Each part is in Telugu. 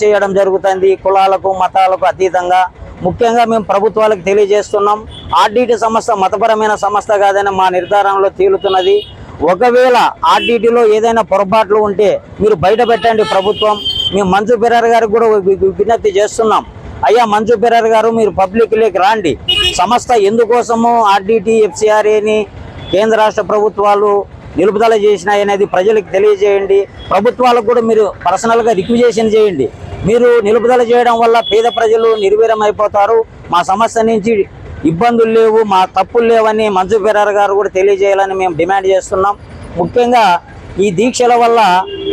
చేయడం జరుగుతుంది. కులాలకు మతాలకు అతీతంగా. ముఖ్యంగా మేము ప్రభుత్వాలకు తెలియజేస్తున్నాం. ఆర్డీటీ సంస్థ మతపరమైన సంస్థ కాదని మా నిర్ధారణలో తేలుతున్నది. ఒకవేళ ఆర్డీటీలో ఏదైనా పొరపాట్లు ఉంటే మీరు బయట పెట్టండి ప్రభుత్వం. మేము మంజు బిరార్ గారికి కూడా విజ్ఞప్తి చేస్తున్నాం. అయ్యా మంజు బిరార్ గారు మీరు పబ్లిక్లోకి రాండి. సంస్థ ఎందుకోసము ఆర్డీటీ ఎఫ్సిఆర్ఏని కేంద్ర రాష్ట్ర ప్రభుత్వాలు నిలుపుదల చేసినాయనేది ప్రజలకు తెలియజేయండి. ప్రభుత్వాలకు కూడా మీరు పర్సనల్గా రిక్విజేషన్ చేయండి. మీరు నిలుపుదల చేయడం వల్ల పేద ప్రజలు నిర్వీర్యం అయిపోతారు మా సమస్య నుంచి ఇబ్బందులు లేవు మా తప్పులు లేవని మంజు బిరార్ గారు కూడా తెలియజేయాలని మేము డిమాండ్ చేస్తున్నాం. ముఖ్యంగా ఈ దీక్షల వల్ల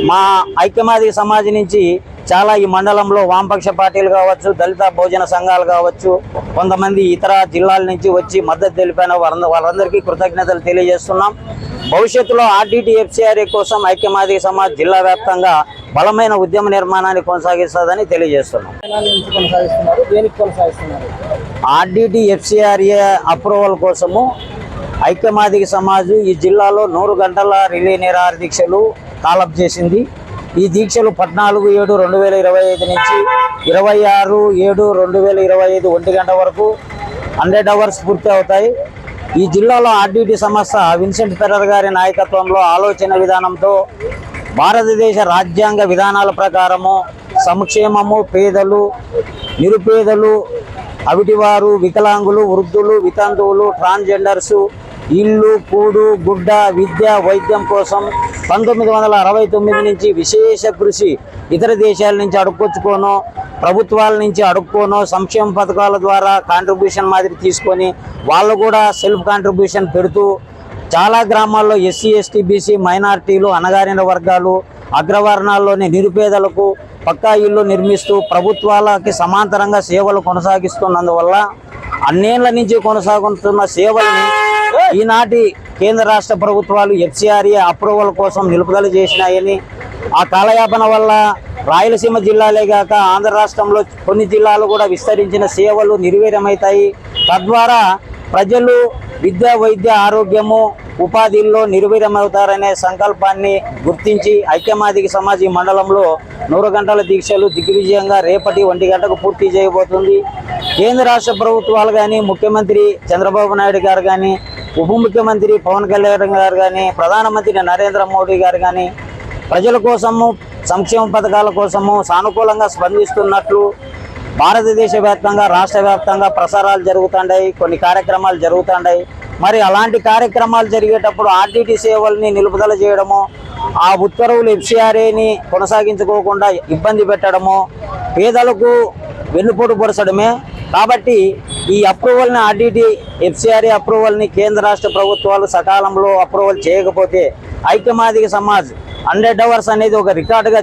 మా ఐక్యమాది సమాజ్ నుంచి చాలా ఈ మండలంలో వామపక్ష పార్టీలు కావచ్చు దళిత భోజన సంఘాలు కావచ్చు కొంతమంది ఇతర జిల్లాల నుంచి వచ్చి మద్దతు తెలిపిన వారందరికీ కృతజ్ఞతలు తెలియజేస్తున్నాం. భవిష్యత్తులో ఆర్డీటీ ఎఫ్సిఆర్ఏ కోసం ఐక్యమాదిక సమాజ్ జిల్లా వ్యాప్తంగా బలమైన ఉద్యమ నిర్మాణాన్ని కొనసాగిస్తుందని తెలియజేస్తున్నాం. తెలంగాణ కొనసాగిస్తున్నారు ఆర్డీటీ ఎఫ్సిఆర్ఏ అప్రూవల్ కోసము ఐక్యమాదిక సమాజు ఈ జిల్లాలో నూరు గంటల రిలే నిరాహార దీక్షలు కాలప్ చేసింది. ఈ దీక్షలు పద్నాలుగు ఏడు రెండు వేల ఇరవై ఐదు నుంచి ఇరవై ఆరు ఏడు రెండు వేల ఇరవై ఐదు ఒంటి గంట వరకు హండ్రెడ్ అవర్స్ పూర్తి అవుతాయి. ఈ జిల్లాలో ఆర్డీటీ సంస్థ విన్సెంట్ ఫెర్రర్ గారి నాయకత్వంలో ఆలోచన విధానంతో భారతదేశ రాజ్యాంగ విధానాల ప్రకారము సంక్షేమము పేదలు నిరుపేదలు అవిటివారు వికలాంగులు వృద్ధులు వితంతువులు ట్రాన్స్జెండర్సు ఇల్లు కూడు గుడ్డ విద్య వైద్యం కోసం పంతొమ్మిది వందల అరవై తొమ్మిది నుంచి విశేష కృషి ఇతర దేశాల నుంచి అడుక్కొచ్చుకోను. ప్రభుత్వాల నుంచి అడుక్కోనో సంక్షేమ పథకాల ద్వారా కాంట్రిబ్యూషన్ మాదిరి తీసుకొని వాళ్ళు కూడా సెల్ఫ్ కాంట్రిబ్యూషన్ పెడుతూ చాలా గ్రామాల్లో ఎస్సీ ఎస్టీ బీసీ మైనారిటీలు అణగారిన వర్గాలు అగ్రవర్ణాల్లోని నిరుపేదలకు పక్కా ఇల్లు నిర్మిస్తూ ప్రభుత్వాలకి సమాంతరంగా సేవలు కొనసాగిస్తున్నందువల్ల అన్నేళ్ళ నుంచి కొనసాగుతున్న సేవల్ని ఈనాటి కేంద్ర రాష్ట్ర ప్రభుత్వాలు ఎఫ్సిఆర్ఏ అప్రూవల్ కోసం నిలుపుదల చేసినాయని ఆ కాలయాపన వల్ల రాయలసీమ జిల్లాలే కాక ఆంధ్ర రాష్ట్రంలో కొన్ని జిల్లాలు కూడా విస్తరించిన సేవలు నిర్వీర్యమవుతాయి. తద్వారా ప్రజలు విద్య వైద్య ఆరోగ్యము ఉపాధిల్లో నిర్వీర్యమవుతారనే సంకల్పాన్ని గుర్తించి ఐక్యమాదిక సమాజ మండలంలో నూరు గంటల దీక్షలు దిగ్విజయంగా రేపటి ఒంటి గంటకు పూర్తి చేయబోతుంది. కేంద్ర రాష్ట్ర ప్రభుత్వాలు కానీ ముఖ్యమంత్రి చంద్రబాబు నాయుడు గారు కానీ ఉప ముఖ్యమంత్రి పవన్ కళ్యాణ్ గారు కానీ ప్రధానమంత్రి నరేంద్ర మోడీ గారు కానీ ప్రజల కోసము సంక్షేమ పథకాల కోసము సానుకూలంగా స్పందిస్తున్నట్లు భారతదేశ వ్యాప్తంగా రాష్ట్ర వ్యాప్తంగా ప్రసారాలు జరుగుతుంటాయి కొన్ని కార్యక్రమాలు జరుగుతుంటాయి మరి అలాంటి కార్యక్రమాలు జరిగేటప్పుడు ఆర్టీటీ సేవల్ని నిలుపుదల చేయడము ఆ ఉత్తర్వులు ఎఫ్సిఆర్ఏని కొనసాగించుకోకుండా ఇబ్బంది పెట్టడము పేదలకు వెన్నుపోటు పొరచడమే. కాబట్టి ఈ అప్రూవల్ని ఆర్డీటీ ఎఫ్సిఆర్ఏ అప్రూవల్ని కేంద్ర రాష్ట్ర ప్రభుత్వాలు సకాలంలో అప్రూవల్ చేయకపోతే ఐక్యమాదిక సమాజ్ హండ్రెడ్ అవర్స్ అనేది ఒక రికార్డుగా